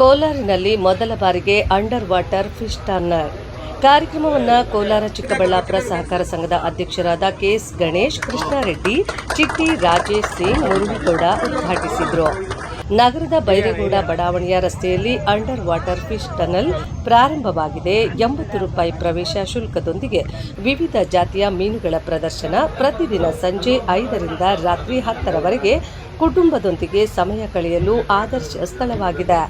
ಕೋಲಾರಿನಲ್ಲಿ ಮೊದಲ ಬಾರಿಗೆ under water fish turner. ಕಾರ್ಯಕ್ರಮವನ್ನು ಕೋಲಾರ ಚಿಕ್ಕಬಳ್ಳಾಪುರ ಸಹಕಾರ ಸಂಘದ ಅಧ್ಯಕ್ಷರಾದ ಕೆಎಸ್ ಗಣೇಶ್, ಕೃಷ್ಣಾರೆಡ್ಡಿ, ಚಿಟ್ಟಿ ರಾಜೇಶ್ ಸಿಂಗ್, ಮುರುಳಿಗೌಡ ಉದ್ಘಾಟಿಸಿದರು. ನಗರದ ಬೈರೇಗೌಡ ಬಡಾವಣೆಯ ರಸ್ತೆಯಲ್ಲಿ ಅಂಡರ್ ವಾಟರ್ ಫಿಶ್ ಟನಲ್ ಪ್ರಾರಂಭವಾಗಿದೆ. ಎಂಬತ್ತು ರೂಪಾಯಿ ಪ್ರವೇಶ ಶುಲ್ಕದೊಂದಿಗೆ ವಿವಿಧ ಜಾತಿಯ ಮೀನುಗಳ ಪ್ರದರ್ಶನ ಪ್ರತಿದಿನ ಸಂಜೆ ಐದರಿಂದ ರಾತ್ರಿ ಹತ್ತರವರೆಗೆ ಕುಟುಂಬದೊಂದಿಗೆ ಸಮಯ ಕಳೆಯಲು ಆದರ್ಶ ಸ್ಥಳವಾಗಿದೆ.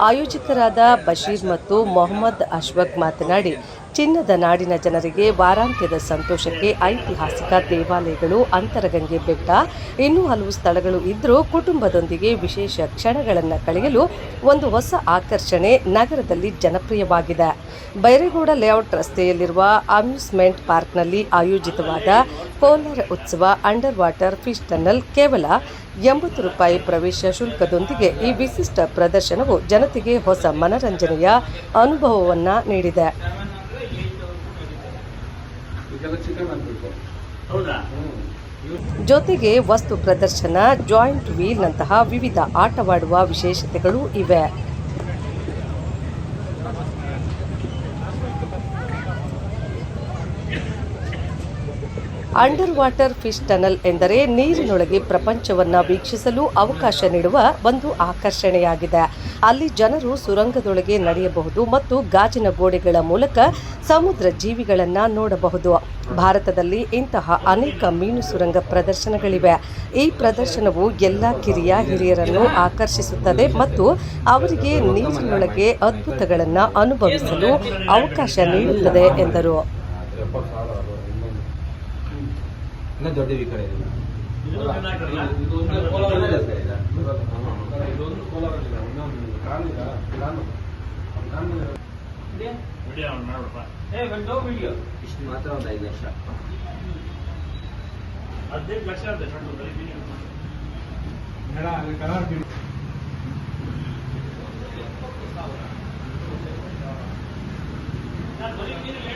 ಆಯೋಜಕರಾದ ಬಶೀರ್ ಮತ್ತು ಮೊಹಮ್ಮದ್ ಅಶ್ವಕ್ ಮಾತನಾಡಿ ಚಿನ್ನದ ನಾಡಿನ ಜನರಿಗೆ ವಾರಾಂತ್ಯದ ಸಂತೋಷಕ್ಕೆ ಐತಿಹಾಸಿಕ ದೇವಾಲಯಗಳು, ಅಂತರಗಂಗೆ ಬೆಟ್ಟ, ಇನ್ನೂ ಹಲವು ಸ್ಥಳಗಳು ಇದ್ದರೂ ಕುಟುಂಬದೊಂದಿಗೆ ವಿಶೇಷ ಕ್ಷಣಗಳನ್ನು ಕಳೆಯಲು ಒಂದು ಹೊಸ ಆಕರ್ಷಣೆ ನಗರದಲ್ಲಿ ಜನಪ್ರಿಯವಾಗಿದೆ. ಬೈರೇಗೌಡ ಲೇಔಟ್ ರಸ್ತೆಯಲ್ಲಿರುವ ಅಮ್ಯೂಸ್ಮೆಂಟ್ ಪಾರ್ಕ್ನಲ್ಲಿ ಆಯೋಜಿತವಾದ ಕೋಲಾರ ಉತ್ಸವ ಅಂಡರ್ ವಾಟರ್ ಫಿಶ್ ಟನಲ್ ಕೇವಲ ಎಂಬತ್ತು ರೂಪಾಯಿ ಪ್ರವೇಶ ಶುಲ್ಕದೊಂದಿಗೆ ಈ ವಿಶಿಷ್ಟ ಪ್ರದರ್ಶನವು ಜನತೆಗೆ ಹೊಸ ಮನರಂಜನೆಯ ಅನುಭವವನ್ನು ನೀಡಿದೆ. ಜೊತೆಗೆ ವಸ್ತು ಪ್ರದರ್ಶನ ಜಾಯಿಂಟ್ ವೀಲ್ನಂತಹ ವಿವಿಧ ಆಟವಾಡುವ ವಿಶೇಷತೆಗಳು ಇವೆ. ಅಂಡರ್ ವಾಟರ್ ಫಿಶ್ ಟನಲ್ ಎಂದರೆ ನೀರಿನೊಳಗೆ ಪ್ರಪಂಚವನ್ನ ವೀಕ್ಷಿಸಲು ಅವಕಾಶ ನೀಡುವ ಒಂದು ಆಕರ್ಷಣೆಯಾಗಿದೆ. ಅಲ್ಲಿ ಜನರು ಸುರಂಗದೊಳಗೆ ನಡೆಯಬಹುದು ಮತ್ತು ಗಾಜಿನ ಗೋಡೆಗಳ ಮೂಲಕ ಸಮುದ್ರ ಜೀವಿಗಳನ್ನು ನೋಡಬಹುದು. ಭಾರತದಲ್ಲಿ ಇಂತಹ ಅನೇಕ ಮೀನು ಸುರಂಗ ಪ್ರದರ್ಶನಗಳಿವೆ. ಈ ಪ್ರದರ್ಶನವು ಎಲ್ಲ ಕಿರಿಯ ಹಿರಿಯರನ್ನು ಆಕರ್ಷಿಸುತ್ತದೆ ಮತ್ತು ಅವರಿಗೆ ನೀರಿನೊಳಗೆ ಅದ್ಭುತಗಳನ್ನು ಅನುಭವಿಸಲು ಅವಕಾಶ ನೀಡುತ್ತದೆ ಎಂದರು. ಇನ್ನ ದೊಡ್ಡ ಈ ಕಡೆ ಇದೆ ಇಷ್ಟು ಮಾತ್ರ ಒಂದು ಐದು ಲಕ್ಷ ಹದಿನೈದು ಲಕ್ಷ ಅದೇ Gracias.